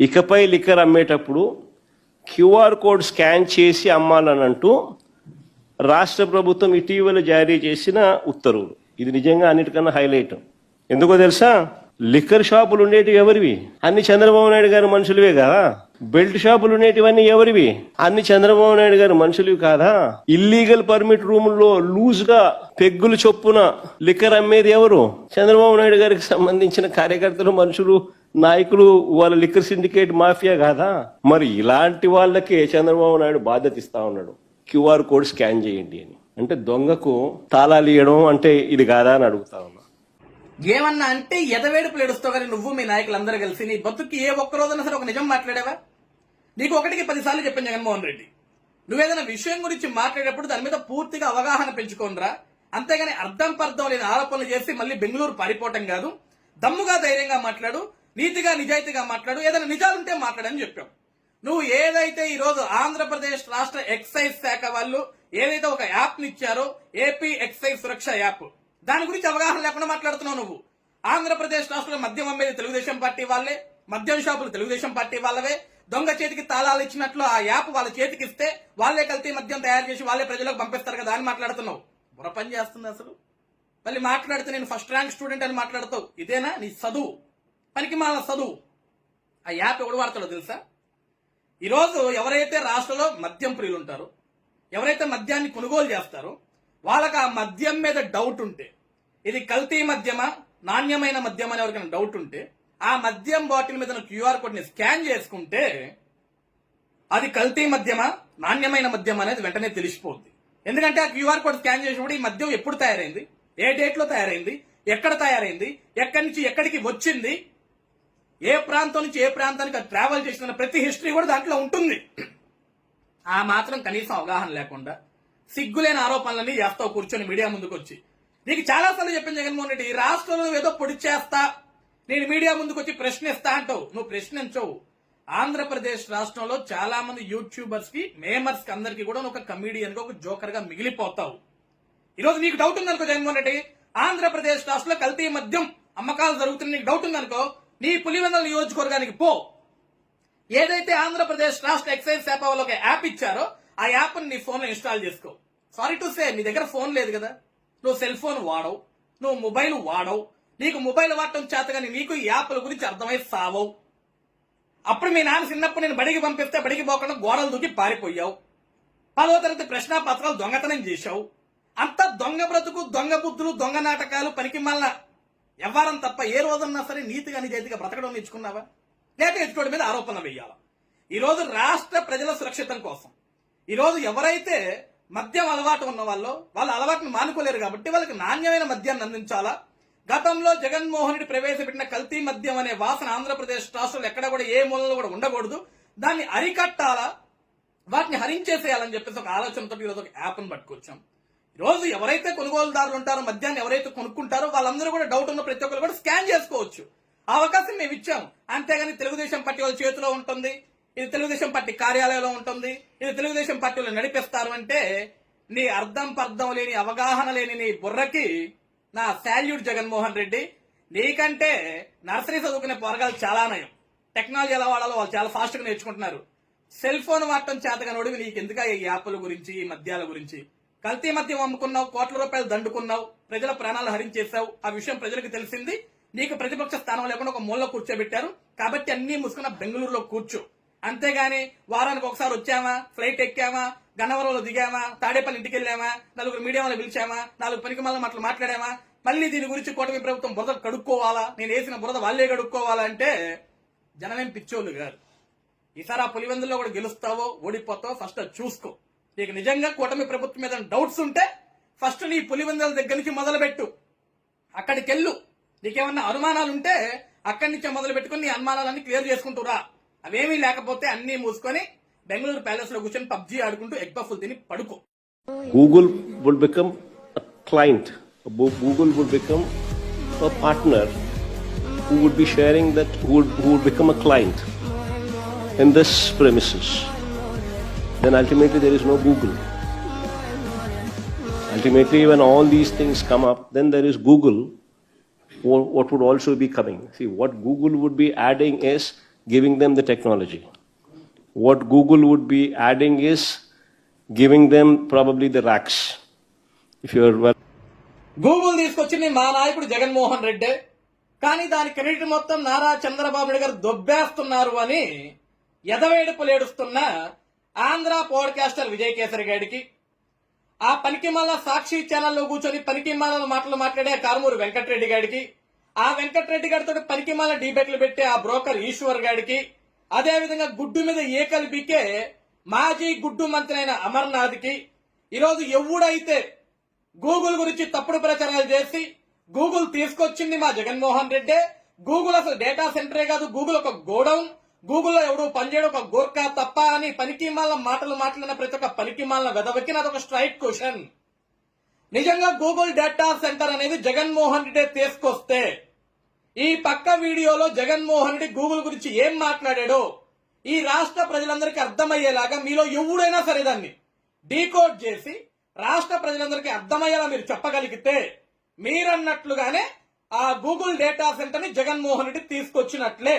ఇకపై లిక్కర్ అమ్మేటప్పుడు QR code scan చేసి అమ్మాలని అంటూ రాష్ట్ర ప్రభుత్వం ఇటీవల జారీ చేసిన ఉత్తర్వులు. ఇది నిజంగా అన్నిటికన్నా హైలైట్. ఎందుకో తెలుసా? లిక్కర్ షాపులు ఉండేటివి ఎవరివి? అన్ని చంద్రబాబు నాయుడు గారి మనుషులవే కదా? బెల్ట్ షాపులు ఉండేటివన్నీ ఎవరివి? అన్ని చంద్రబాబు నాయుడు గారి మనుషులు కాదా? ఇల్లీగల్ పర్మిట్ రూముల్లో లూజ్గా పెగ్గులు చొప్పున లిక్కర్ అమ్మేది ఎవరు? చంద్రబాబు నాయుడు గారికి సంబంధించిన కార్యకర్తలు మనుషులు నాయకులు వాళ్ళ లిక్కర్ సిండికేట్ మాఫియా కాదా? మరి ఇలాంటి వాళ్ళకే చంద్రబాబు నాయుడు బాధ్యత ఇస్తా ఉన్నాడు. క్యూఆర్ కోడ్ స్కాన్ చేయండి అని. అంటే దొంగకు తాళాలు ఇవ్వడం అంటే ఇది కాదా అని అడుగుతా ఉన్నా. ఏమన్నా అంటే ఎదవేడుపు ఏడుస్తావు కానీ నువ్వు మీ నాయకులందరూ కలిసి నీ బతుక్కి ఏ ఒక్క రోజున సరే ఒక నిజం మాట్లాడావా? నీకు ఒకటికి పదిసార్లు చెప్పాను జగన్మోహన్ రెడ్డి. నువ్వేదైనా విషయం గురించి మాట్లాడేటప్పుడు దాని మీద పూర్తిగా అవగాహన పెంచుకోనరా అంతేగాని అర్థం పర్థం లేని ఆరోపణలు చేసి మళ్ళీ బెంగళూరు పారిపోవటం కాదు. దమ్ముగా ధైర్యంగా మాట్లాడు. నీతిగా నిజాయితీగా మాట్లాడు ఏదైనా నిజాలుంటే మాట్లాడని చెప్పాం. నువ్వు ఏదైతే ఈరోజు ఆంధ్రప్రదేశ్ రాష్ట్ర ఎక్సైజ్ శాఖ వాళ్ళు ఏదైతే ఒక యాప్ని ఇచ్చారో ఏపీ ఎక్సైజ్ సురక్ష యాప్ దాని గురించి అవగాహన లేకుండా మాట్లాడుతున్నావు నువ్వు. ఆంధ్రప్రదేశ్ రాష్ట్రంలో మద్యం అమ్మేది తెలుగుదేశం పార్టీ వాళ్ళే మద్యం షాపులు తెలుగుదేశం పార్టీ వాళ్ళవే. దొంగ చేతికి తాళాలు ఇచ్చినట్లు ఆ యాప్ వాళ్ళ చేతికి ఇస్తే వాళ్ళే కల్తీ మద్యం తయారు చేసి వాళ్ళే ప్రజలకు పంపిస్తారు కదా అని మాట్లాడుతున్నావు. బుర్ర పని చేస్తుంది అసలు. మళ్ళీ మాట్లాడితే నేను ఫస్ట్ ర్యాంక్ స్టూడెంట్ అని మాట్లాడతావు. ఇదేనా నీ చదువు? పనికి మాల చదువు. ఆ యాప్ ఎవడు వాడతాడో తెలుసా? ఈరోజు ఎవరైతే రాష్ట్రంలో మద్యం ప్రియులు ఉంటారో ఎవరైతే మద్యాన్ని కొనుగోలు చేస్తారో వాళ్ళకి ఆ మద్యం మీద డౌట్ ఉంటే ఇది కల్తీ మద్యమా నాణ్యమైన మద్యం అని ఎవరికైనా డౌట్ ఉంటే ఆ మద్యం బాటిల్ మీద క్యూఆర్ కోడ్ని స్కాన్ చేసుకుంటే అది కల్తీ మద్యమా నాణ్యమైన మద్యం అనేది వెంటనే తెలిసిపోద్ది. ఎందుకంటే ఆ క్యూఆర్ కోడ్ స్కాన్ చేసినప్పుడు ఈ మద్యం ఎప్పుడు తయారైంది? ఏ డేట్లో తయారైంది? ఎక్కడ తయారైంది? ఎక్కడి నుంచి ఎక్కడికి వచ్చింది? ఏ ప్రాంతం నుంచి ఏ ప్రాంతానికి అది ట్రావెల్ చేసిన ప్రతి హిస్టరీ కూడా దాంట్లో ఉంటుంది. ఆ మాత్రం కనీసం అవగాహన లేకుండా సిగ్గులేని ఆరోపణలన్నీ చేస్తావు కూర్చొని మీడియా ముందుకు వచ్చి నీకు చాలా సార్లు చెప్పిన జగన్మోహన్ రెడ్డి ఈ రాష్ట్రంలో ఏదో పొడి చేస్తా నేను మీడియా ముందుకు వచ్చి ప్రశ్నిస్తా అంటావు. నువ్వు ప్రశ్నించవు. ఆంధ్రప్రదేశ్ రాష్ట్రంలో చాలా మంది యూట్యూబర్స్కి మేమర్స్కి అందరికి కూడా నువ్వు ఒక కమీడియన్గా ఒక జోకర్గా మిగిలిపోతావు. ఈరోజు నీకు డౌట్ ఉందనుకో జగన్మోహన్ రెడ్డి ఆంధ్రప్రదేశ్ రాష్ట్రంలో కల్తీ మద్యం అమ్మకాలు జరుగుతున్న నీకు డౌట్ ఉందనుకో నీ పులివెందుల నియోజకవర్గానికి పో. ఏదైతే ఆంధ్రప్రదేశ్ రాష్ట్ర ఎక్సైజ్ శాఖ వాళ్ళు ఒక యాప్ ఇచ్చారో ఆ యాప్ని నీ ఫోన్లో ఇన్స్టాల్ చేసుకో. సారీ టు సే నీ దగ్గర ఫోన్ లేదు కదా. నువ్వు సెల్ ఫోన్ వాడవు నువ్వు మొబైల్ వాడవు నీకు మొబైల్ వాడటం చేత కానీ నీకు ఈ యాప్ల గురించి అర్థమై సావవు. అప్పుడు మీ నాన్న చిన్నప్పుడు నేను బడికి పంపిస్తే బడికి పోకుండా గోడలు దూకి పారిపోయావు. పదవ తరగతి ప్రశ్న పత్రాలు దొంగతనం చేశావు. అంత దొంగ బ్రతుకు దొంగ బుద్ధులు దొంగ నాటకాలు పనికి మళ్ళా వ్యవహారం తప్ప ఏ రోజన్నా సరే నీతిగా నిజాయితీగా బ్రతకడం నేర్చుకున్నావా? లేక ఎదుటి మీద ఆరోపణ వేయాలా? ఈరోజు రాష్ట్ర ప్రజల సురక్షితం కోసం ఈరోజు ఎవరైతే మద్యం అలవాటు ఉన్న వాళ్ళు వాళ్ళ అలవాటును మానుకోలేరు కాబట్టి వాళ్ళకి నాణ్యమైన మద్యాన్ని అందించాలా? గతంలో జగన్మోహన్ రెడ్డి ప్రవేశపెట్టిన కల్తీ మద్యం అనే వాసన ఆంధ్రప్రదేశ్ రాష్ట్రంలో ఎక్కడ కూడా ఏ మూలలో కూడా ఉండకూడదు. దాన్ని అరికట్టాలా? వాటిని హరించేసేయాలని చెప్పేసి ఒక ఆలోచనతో ఈరోజు ఒక యాప్ను పట్టుకొచ్చాం. ఈరోజు ఎవరైతే కొనుగోలుదారులు ఉంటారో మద్యాన్ని ఎవరైతే కొనుక్కుంటారో వాళ్ళందరూ కూడా డౌట్ ఉన్న ప్రతి ఒక్కరు కూడా స్కాన్ చేసుకోవచ్చు. ఆ అవకాశం మేము ఇచ్చాం అంతేగాని తెలుగుదేశం పార్టీ వాళ్ళ చేతిలో ఉంటుంది ఇది తెలుగుదేశం పార్టీ కార్యాలయంలో ఉంటుంది ఇది తెలుగుదేశం పార్టీ వాళ్ళు నడిపిస్తారు అంటే నీ అర్థం పర్థం లేని అవగాహన లేని నీ బుర్రకి నా శాల్యూట్ జగన్మోహన్ రెడ్డి. నీకంటే నర్సరీ చదువుకునే పోరగాలు చాలా నయం. టెక్నాలజీ ఎలా వాడాలో వాళ్ళు చాలా ఫాస్ట్గా నేర్చుకుంటున్నారు. సెల్ ఫోన్ వాడటం చేతగానోడివి నీకు ఎందుక ఈ యాప్ల గురించి ఈ మద్యాల గురించి? కల్తీ మద్యం అమ్ముకున్నావు కోట్ల రూపాయలు దండుకున్నావు ప్రజల ప్రాణాలు హరించేశావు. ఆ విషయం ప్రజలకు తెలిసింది. నీకు ప్రతిపక్ష స్థానం లేకుండా ఒక మూలలో కూర్చోబెట్టారు. కాబట్టి అన్ని ముసుకున్న బెంగళూరులో కూర్చో. అంతేగాని వారానికి ఒకసారి వచ్చామా ఫ్లైట్ ఎక్కామా గన్నవరంలో దిగామా తాడేపల్లి ఇంటికి వెళ్ళామా నలుగురు మీడియా వాళ్ళు పిలిచామా నాలుగు పనికి మళ్ళీ మాటలు మాట్లాడామా మళ్ళీ దీని గురించి కూటమి ప్రభుత్వం బురద కడుక్కోవాలా? నేను వేసిన బురద వాళ్ళే కడుక్కోవాలా అంటే జనమేం పిచ్చోళ్ళు గారు ఈసారి ఆ పులివెందులో కూడా గెలుస్తావో ఓడిపోతావో ఫస్ట్ చూసుకో. నీకు నిజంగా కూటమి ప్రభుత్వం మీద డౌట్స్ ఉంటే ఫస్ట్ నీ పులివెందుల దగ్గర నుంచి మొదలుపెట్టు. అక్కడికి వెళ్ళు నీకేమన్నా అనుమానాలు ఉంటే అక్కడి నుంచే మొదలు పెట్టుకుని నీ అనుమానాలన్నీ క్లియర్ చేసుకుంటురా అవేమీ లేకపోతే అన్నీ మూసుకొని బెంగళూరు ప్యాలెస్లో కూర్చొని పబ్జీ ఆడుకుంటూ ఎగ్ బఫ్ఫులు తిని పడుకో. Google would become client Google would become partner become would be who would be sharing that, who would, who would become a client in this premises. Then ultimately there is no Google. Ultimately, when all these things come up, then there is Google. Wha- What would also be coming? See, what Google would be adding is giving them the technology. What Google would be adding is giving them probably the racks. If you're well. Google తీసుకొచ్చింది మా నాయకుడు జగన్మోహన్ రెడ్డి కానీ దాని credit మొత్తం నారా చంద్రబాబు నాయుడు గారు దొబ్బేస్తున్నారు అని ఎదవేడుపులు ఏడుస్తున్న ఆంధ్ర పోడ్కాస్టర్ విజయ్ కేసరి గారికి ఆ పనికిమాల సాక్షి ఛానల్లో కూర్చొని పనికిమాల మాటలు మాట్లాడే కారుమూరు వెంకటరెడ్డి గారికి ఆ వెంకటరెడ్డి గారితో పనికిమాల డిబేట్లు పెట్టే ఆ బ్రోకర్ ఈశ్వర్ గారికి అదేవిధంగా గుడ్డు మీద ఏకలు పీకే మాజీ గుడ్డు మంత్రి అయిన అమర్నాథ్కి ఈరోజు ఎవడైతే గూగుల్ గురించి తప్పుడు ప్రచారాలు చేసి గూగుల్ తీసుకొచ్చింది మా జగన్మోహన్ రెడ్డి గూగుల్ అసలు డేటా సెంటరే కాదు గూగుల్ ఒక గోడౌన్ గూగుల్లో ఎవడు పనిచేయడం ఒక గోర్ఖా తప్ప అని పనికిమాల మాటలు మాట్లాడిన ప్రతి ఒక్క పనికిమాల వెదవకి అదొక స్ట్రైట్ స్ట్రైక్ క్వశ్చన్ నిజంగా గూగుల్ డేటా సెంటర్ అనేది జగన్మోహన్ రెడ్డి తీసుకొస్తే ఈ పక్క వీడియోలో జగన్మోహన్ రెడ్డి గూగుల్ గురించి ఏం మాట్లాడాడో ఈ రాష్ట్ర ప్రజలందరికీ అర్థమయ్యేలాగా మీలో ఎవడైనా సరే దాన్ని డీకోడ్ చేసి రాష్ట్ర ప్రజలందరికీ అర్థమయ్యేలా మీరు చెప్పగలిగితే మీరన్నట్లుగానే ఆ గూగుల్ డేటా సెంటర్ని జగన్మోహన్ రెడ్డి తీసుకొచ్చినట్లే.